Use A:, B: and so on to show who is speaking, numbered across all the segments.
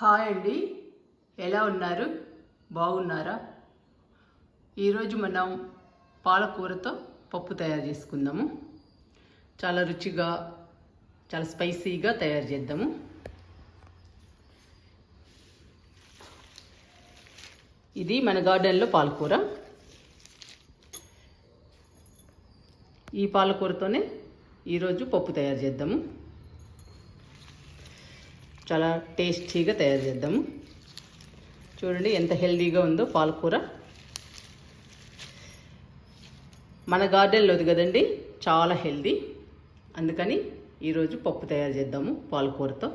A: Hi అండి. ఎలా ఉన్నారు? బాగున్నారా? ఈరోజు మనం పాలకూరతో పప్పు తయారు చేసుకుందాము. చాలా రుచిగా చాలా స్పైసీగా తయారు చేద్దాము. ఇది మన గార్డెన్లో పాలకూర. ఈ పాలకూరతోనే ఈరోజు పప్పు తయారు చేద్దాము. చాలా టేస్టీగా తయారు చేద్దాము చూడండి ఎంత హెల్దీగా ఉందో పాలకూర. మన గార్డెన్లోది కదండి చాలా హెల్దీ. అందుకని ఈరోజు పప్పు తయారు చేద్దాము పాలకూరతో.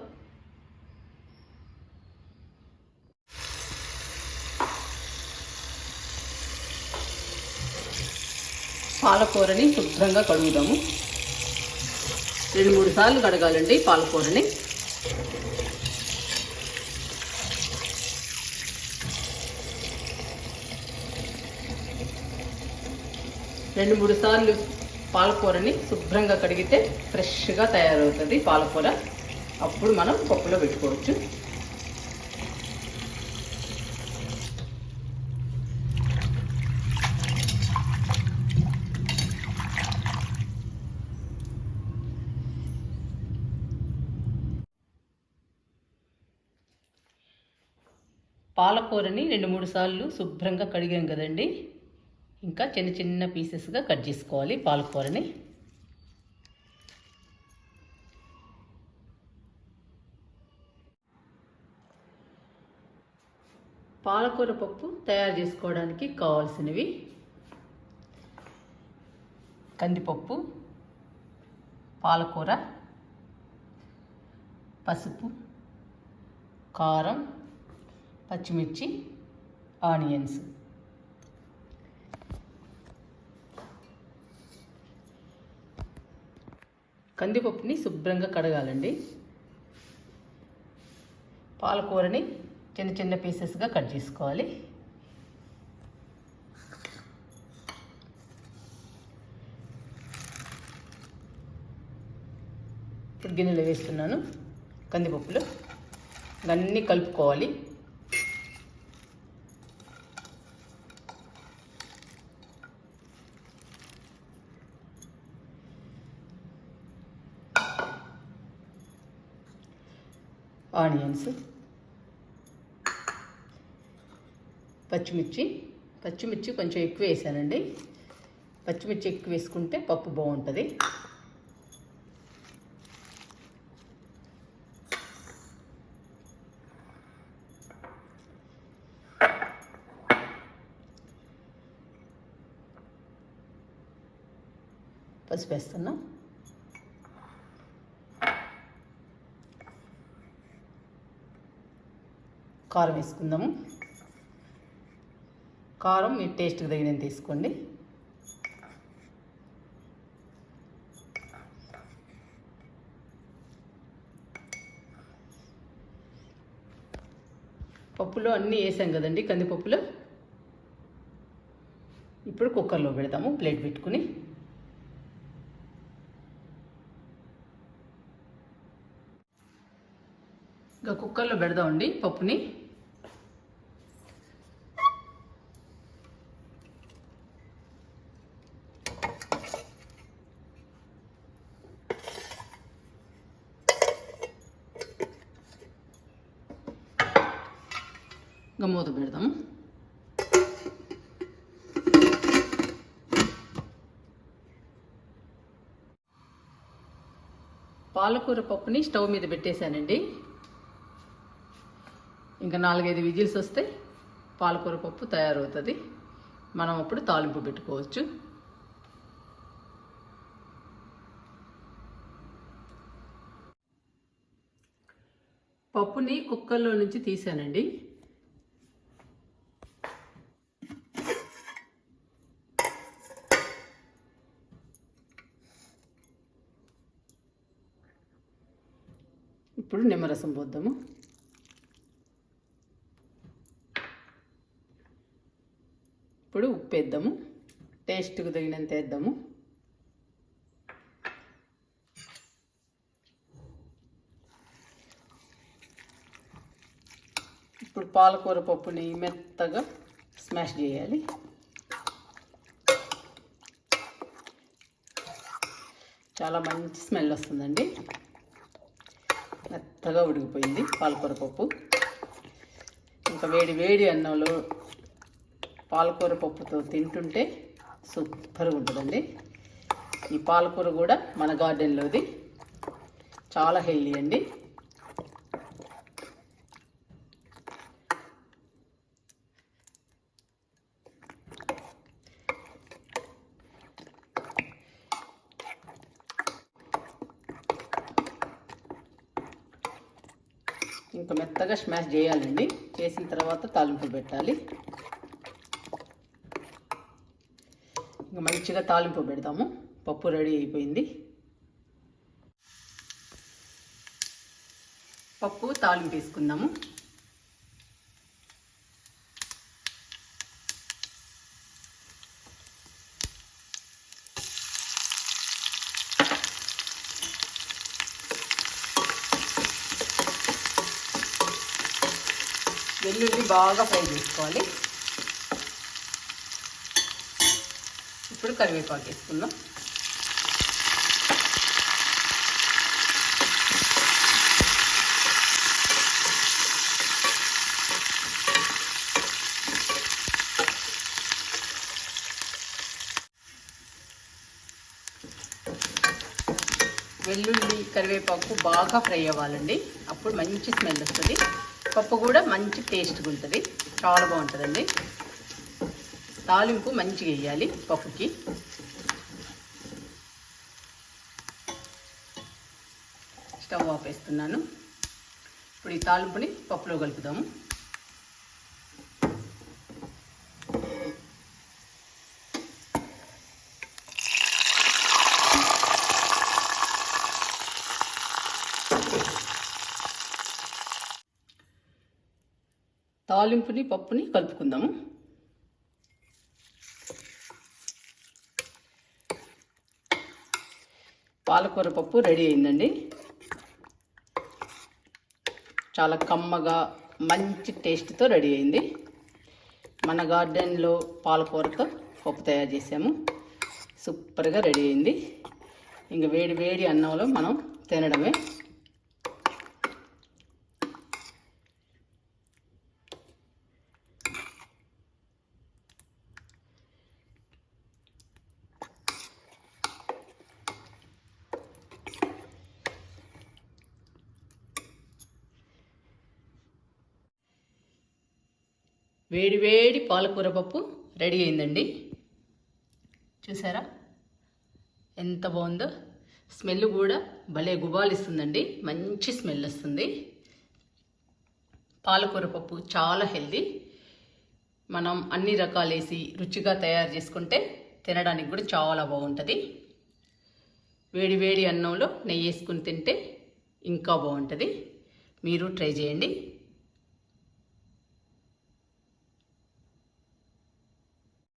A: పాలకూరని శుభ్రంగా కడుగుదాము. రెండు మూడు సార్లు కడగాలండి పాలకూరని. రెండు మూడు సార్లు పాలకూరని శుభ్రంగా కడిగితే ఫ్రెష్గా తయారవుతుంది పాలకూర. అప్పుడు మనం పప్పులో పెట్టుకోవచ్చు. పాలకూరని రెండు మూడు సార్లు శుభ్రంగా కడిగాం కదండి. ఇంకా చిన్న చిన్న పీసెస్గా కట్ చేసుకోవాలి పాలకూరని పాలకూర పప్పు తయారు చేసుకోవడానికి కావాల్సినవి. కందిపప్పు పాలకూర పసుపు కారం పచ్చిమిర్చి ఆనియన్స్. కందిపప్పుని శుభ్రంగా కడగాలండి. పాలకూరని చిన్న చిన్న పీసెస్గా కట్ చేసుకోవాలి. ఇప్పుడు గిన్నెలో వేస్తున్నాను కందిపప్పులు. అన్నీ కలుపుకోవాలి. ఆనియన్స్ పచ్చిమిర్చి పచ్చిమిర్చి కొంచెం ఎక్కువ వేసానండి. పచ్చిమిర్చి ఎక్కువ వేసుకుంటే పప్పు బాగుంటుంది. పసుపు వేస్తున్నాం. కారం వేసుకుందాము. కారం మీ టేస్ట్కి తగినంత తీసుకోండి. పప్పులో అన్నీ వేసాం కదండి కందిపప్పులో. ఇప్పుడు కుక్కర్లో పెడతాము ప్లేట్ పెట్టుకుని. ఇంకా కుక్కర్లో పెడదామండి పప్పుని. ఇంకా మూత పాలకూర పప్పుని స్టవ్ మీద పెట్టేశానండి. ఇంకా నాలుగైదు విజిల్స్ వస్తే పాలకూర పప్పు తయారవుతుంది. మనం అప్పుడు తాలింపు పెట్టుకోవచ్చు. పప్పుని కుక్కర్లో నుంచి తీసానండి ఇప్పుడు నిమ్మరసం పోద్దాము. ఇప్పుడు ఉప్పు వేద్దాము. టేస్ట్కు తగినంత వేద్దాము. ఇప్పుడు పాలకూర పప్పుని మెత్తగా స్మాష్ చేయాలి. చాలా మంచి స్మెల్ వస్తుందండి. మెత్తగా ఉడికిపోయింది పాలకూర పప్పు. ఇంకా వేడి వేడి అన్నంలో పాలకూర పప్పుతో తింటుంటే సూపర్గా ఉంటుందండి. ఈ పాలకూర కూడా మన గార్డెన్లోది. చాలా హెల్దీ అండి. ఇంకా మెత్తగా స్మాష్ చేయాలండి. చేసిన తర్వాత తాలింపు పెట్టాలి. ఇంకా మంచిగా తాలింపు పెడతాము. పప్పు రెడీ అయిపోయింది. పప్పు తాలింపు వేసుకుందాము. వెల్లుల్లి బాగా ఫ్రై చేసుకోవాలి. ఇప్పుడు కరివేపాకు వేసుకుందాం. వెల్లుల్లి కరివేపాకు బాగా ఫ్రై అవ్వాలండి. అప్పుడు మంచి స్మెల్ వస్తుంది. పప్పు కూడా మంచి టేస్ట్గా ఉంటుంది. చాలా బాగుంటుందండి. తాలింపు మంచిగా వేయాలి పప్పుకి. స్టవ్ ఆపేస్తున్నాను. ఇప్పుడు ఈ తాలింపుని పప్పులో కలుపుదాము. తాలింపుని పప్పుని కలుపుకుందాము. పాలకూర పప్పు రెడీ అయిందండి. చాలా కమ్మగా మంచి టేస్ట్తో రెడీ అయింది. మన గార్డెన్లో పాలకూరతో పప్పు తయారు చేసాము. సూపర్గా రెడీ అయింది. ఇంకా వేడి వేడి అన్నంలో మనం తినడమే. వేడి వేడి పాలకూర పప్పు రెడీ అయిందండి. చూసారా? ఎంత బాగుందో. స్మెల్ కూడా భలే గుబాలిస్తుందండి. మంచి స్మెల్ వస్తుంది. పాలకూర పప్పు చాలా హెల్దీ. మనం అన్ని రకాలు వేసి రుచిగా తయారు చేసుకుంటే తినడానికి కూడా చాలా బాగుంటుంది. వేడి వేడి అన్నంలో నెయ్యి వేసుకుని తింటే ఇంకా బాగుంటుంది. మీరు ట్రై చేయండి.